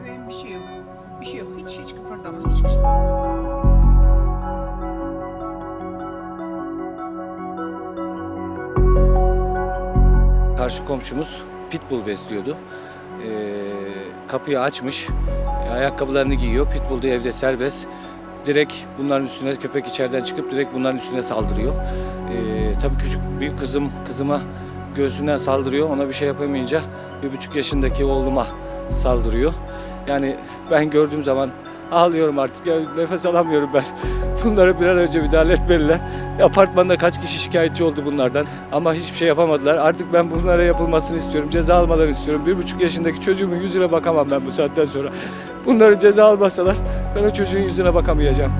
bebeğim bir şey yok. Bir şey yok. Hiç hiç kıpırdama. Hiç kıpırdama. Karşı komşumuz pitbull besliyordu. Ee, kapıyı açmış, e, ayakkabılarını giyiyor. Pitbull da evde serbest. Direkt bunların üstüne köpek içeriden çıkıp direkt bunların üstüne saldırıyor. Ee, tabii küçük büyük kızım kızıma göğsünden saldırıyor. Ona bir şey yapamayınca bir buçuk yaşındaki oğluma saldırıyor. Yani ben gördüğüm zaman ağlıyorum artık. Ya, nefes alamıyorum ben. Bunları bir an önce müdahale etmeliler. Apartmanda kaç kişi şikayetçi oldu bunlardan ama hiçbir şey yapamadılar. Artık ben bunlara yapılmasını istiyorum. Ceza almalarını istiyorum. Bir buçuk yaşındaki çocuğumun yüzüne bakamam ben bu saatten sonra. Bunları ceza almasalar ben o çocuğun yüzüne bakamayacağım.